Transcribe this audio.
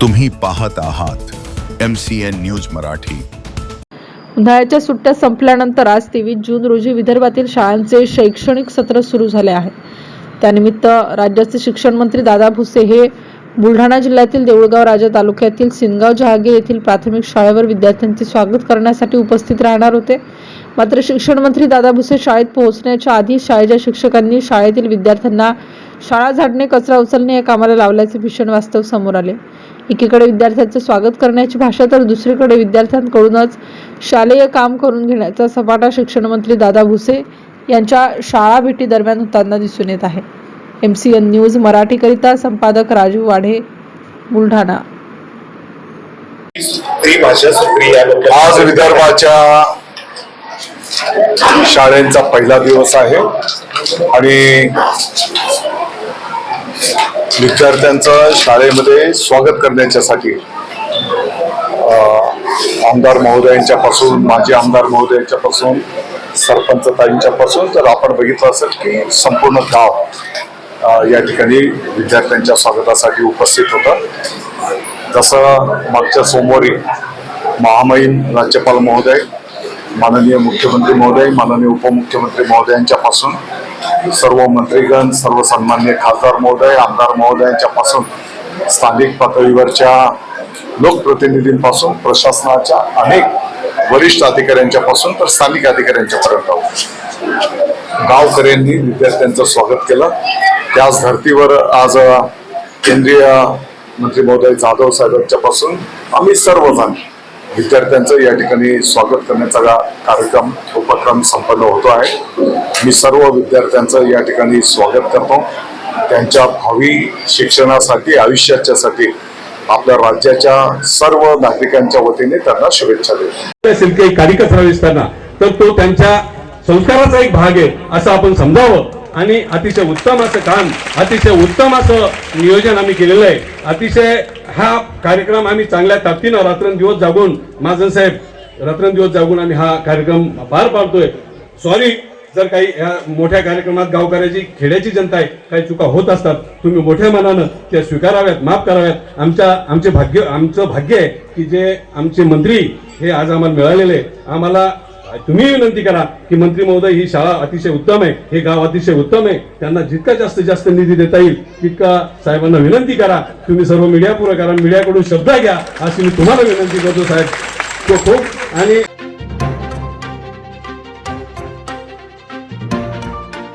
तुम्ही पाहत आहात M C N news Marathi. उन्हाळ्याच्या सुट्ट्या संपल्यानंतर आज तेवीस जून रोजी विदर्भातील शाळांचे शैक्षणिक सत्र सुरू झाले आहे. त्यानिमित्त राज्याचे शिक्षण मंत्री दादा भुसे हे बुलढाणा जिल्ह्यातील देऊळगाव राजा तालुक्यातील सिनगाव जहागीर येथील प्राथमिक शाळेवर विद्यार्थ्यांचे स्वागत करण्यासाठी उपस्थित राहणार होते. मात्र शिक्षण मंत्री दादा भुसे शाळेत पोहोचण्याच्या आधी शाळेच्या शिक्षकांनी शाळेतील विद्यार्थ्यांना शाळा झाडणे कचरा उचलणे या कामाला लावल्याचे भीषण वास्तव समोर आले. एकीकडे विद्यार्थ्यांचे स्वागत करण्याची भाषा तर दुसरीकडे विद्यार्थ्यांकडूनच शालेय काम करून घेण्याचा सपाटा शिक्षण मंत्री दादा भुसे यांच्या शाळा भेटी दरम्यान होताना दिसून येत आहे. एम सी एन न्यूज मराठीकरिता संपादक राजू वाढे बुलढाणा. आज विदर्भाच्या शाळेचा पहिला दिवस आहे आणि विद्यार्थ्यांचं शाळेमध्ये स्वागत करण्याच्यासाठी आमदार महोदयांच्या पासून माजी आमदार महोदयांच्या पासून सरपंच ताईंच्या पासून तर आपण बघितलं असेल की संपूर्ण गाव या ठिकाणी विद्यार्थ्यांच्या स्वागतासाठी उपस्थित होतं. जसं मागच्या सोमवारी महामहिम राज्यपाल महोदय माननीय मुख्यमंत्री महोदय माननीय उपमुख्यमंत्री महोदयांच्या पासून सर्व मंत्रीगण सर्व सन्मान्य खासदार महोदय आमदार महोदयांच्या पासून स्थानिक पातळीवरच्या लोकप्रतिनिधींपासून प्रशासनाच्या अनेक वरिष्ठ अधिकाऱ्यांच्या पासून तर स्थानिक अधिकाऱ्यांच्या पर्यंत गावकऱ्यांनी विद्यार्थ्यांचं स्वागत केलं. त्याच धर्तीवर आज केंद्रीय मंत्री महोदय जाधव साहेबांच्या पासून आम्ही सर्वजण विद्यार्थ्यांचं या ठिकाणी स्वागत करण्याचा कार्यक्रम उपक्रम संपन्न होतो आहे. मी सर्व विद्यार्थ्यांचं या ठिकाणी स्वागत करतो. त्यांच्या भावी शिक्षणासाठी आयुष्याच्यासाठी आपल्या राज्याच्या सर्व नागरिकांच्या वतीने त्यांना शुभेच्छा देतो. असेल काही कार्यकर्ता तर तो त्यांच्या संस्काराचा एक भाग आहे असं आपण समजावं. आणि अतिशय उत्तम असं काम अतिशय उत्तम असं नियोजन आम्ही केलेलं आहे. अतिशय हा कार्यक्रम आम्ही चांगल्या ताकदीनं रात्रंदिवस जागून महाजन साहेब रात्रंदिवस जागून आम्ही हा कार्यक्रम पार पाडतोय. सॉरी जर काही ह्या मोठ्या कार्यक्रमात गावकऱ्याची खेड्याची जनता आहे काही चुका होत असतात तुम्ही मोठ्या मनानं त्या स्वीकाराव्यात माफ कराव्यात. आमच्या आमचे भाग्य आमचं भाग्य आहे की जे आमचे मंत्री हे आज आम्हाला मिळालेले आहे. आम्हाला तुम्ही विनंती करा की मंत्री महोदय ही शाळा अतिशय उत्तम आहे हे गाव अतिशय उत्तम आहे. त्यांना जितका जास्तीत जास्त निधी देता येईल तितका साहेबांना विनंती करा. तुम्ही सर्व मीडिया पुरं करा मीडियाकडून शब्द घ्या अशी मी तुम्हाला विनंती करतो साहेब. तो खूप. आणि